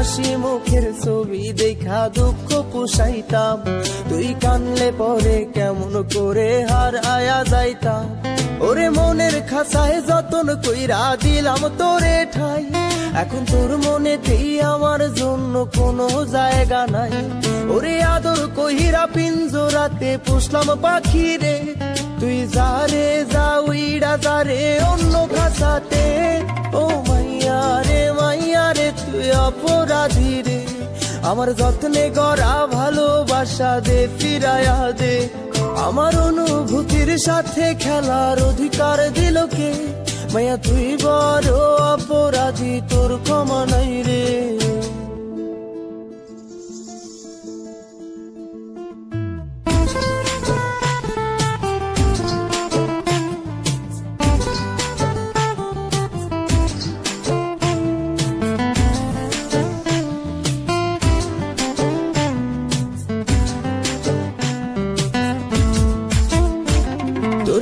হাসি মুখের ছবি দেখা দুঃখ পোষাইতাম। তুই কানলে পরে কেমন করে হার আয়া যাইতাম। ওরে মনের খাসায় যতন কইরা দিলাম তোরে ঠাই। এখন তোর মনেতেই আমার জন্য কোনো জায়গা নাই। ওরে আদর কহিরা পিঞ্জোরাতে পুষলাম পাখি রে তুই যারে যা, উইড়া যারে অন্য খাসাতে আমার যত্নে গড়া ভালোবাসা দে ফিরায়া দে। আমার অনুভূতির সাথে খেলার অধিকার দিল কে? মায়া তুই বড় অপরাধী, তোর ক্ষমা নাই রে।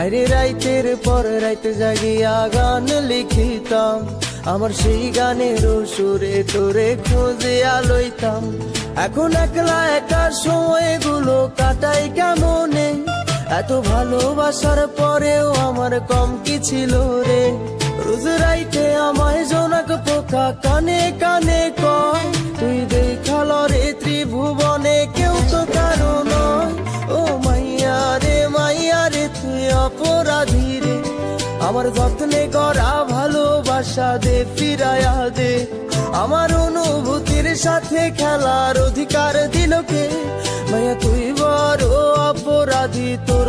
আরে রাইতের পর রাইতে জাগিয়া গান লিখিতাম, আমার সেই গানের সুরে তোরে খুঁজে আলোইতাম। এখন একলা একা সময়গুলো কাটাই কেমনে? এত ভালোবাসার পরেও আমার কম কি ছিল রে? রোজ রাইতে আমায় জোনাক পোকা কানে কানে কয়, তুই দেখাল রে ত্রিভুবনে কেউ তো কারও আমার যত্নে করা ভালোবাসা দে ফিরায়া দে। আমার অনুভূতির সাথে খেলার অধিকার দিলকে মায়া তুই বড় অপরাধী, তোর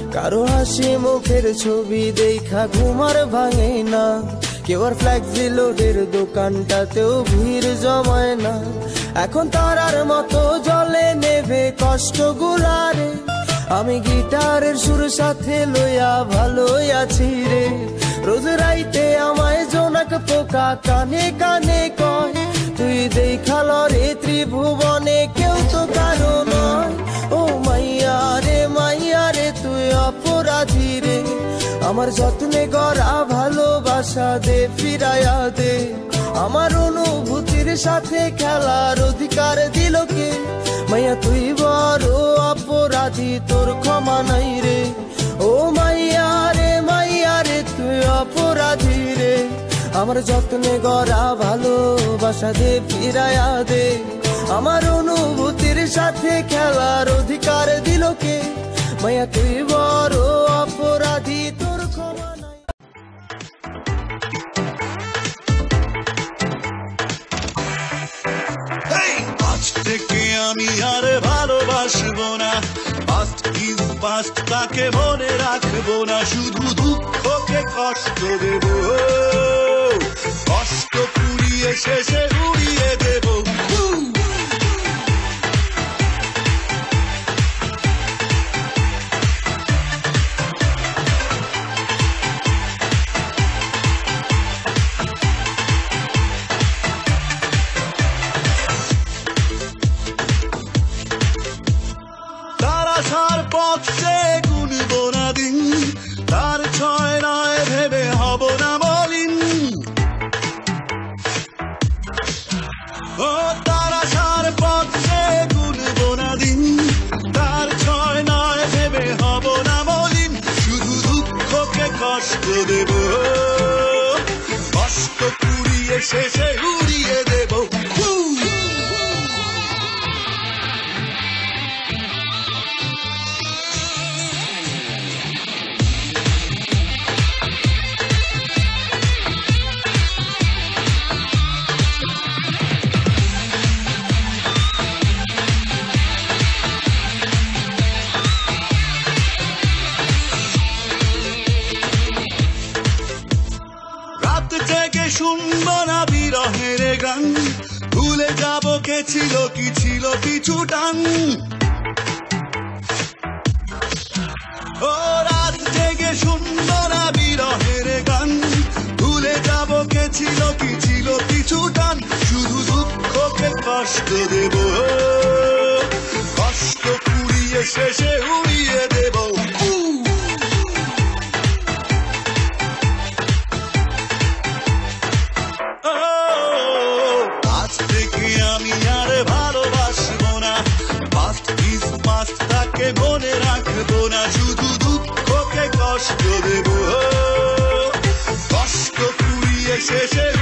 কারও হাসি মুখের ছবি দেখা ঘুমার ভাঙে না। কেউ আর ফ্ল্যাক্সি লোডের দোকানটাতেও ভিড় জমায় না। এখন তারার মতো জলে নেবে কষ্ট গুলারে আমি গিটারের সুর সাথে লইয়া ভালোই আছি রে। রোজ রাইতে আমায় জোনাক পোকা কানে কানে কয়, তুই দেখাল রে ত্রিভুবনে আমার যত্নে গড়া ভালোবাসা দে ফিরায়া দে। আমার অনুভূতির সাথে খেলার অধিকার দিল কে? মাইয়া, তুই বড় অপরাধী, তোর ক্ষমা নাই রে। ও মাইয়া রে মাইয়া রে, তুই অপরাধী রে। আমার যত্নে গড়া ভালোবাসা দে ফিরায়া দে। আমার অনুভূতির সাথে খেলার অধিকার দিল কে? মাইয়া, তুই বড় অপরাধী, তোর আর ভালোবাসবো না। পাস্ট ইজ পাস্ট তাকে মনে রাখব না। শুধু দুঃখকে কষ্ট দেব। কষ্ট পুড়িয়ে শেষে উড়িয়ে দেব। পথে গুনব না দিন, তার ছয় নয় ভেবে হব না মলিন। ও তারা সার পথে গুনব না দিন, তার ছয় নয় ভেবে হব না মলিন। শুধু দুঃখকে কষ্ট দেব, কষ্ট পুড়িয়ে শেষে রাত জেগে শুনব না বিরহের গান। ভুলে যাব কে ছিল, কি ছিল, কিছু টান। ও, রাত জেগে শুনব না বিরহের গান। ভুলে যাব কে ছিল, কি ছিল, কিছু টান। শুধু দুঃখকে কষ্ট দেব। কষ্ট পুড়িয়ে শেষে উড়িয়ে কষ্ট দেব কষ্ট পুড়িয়ে শেষে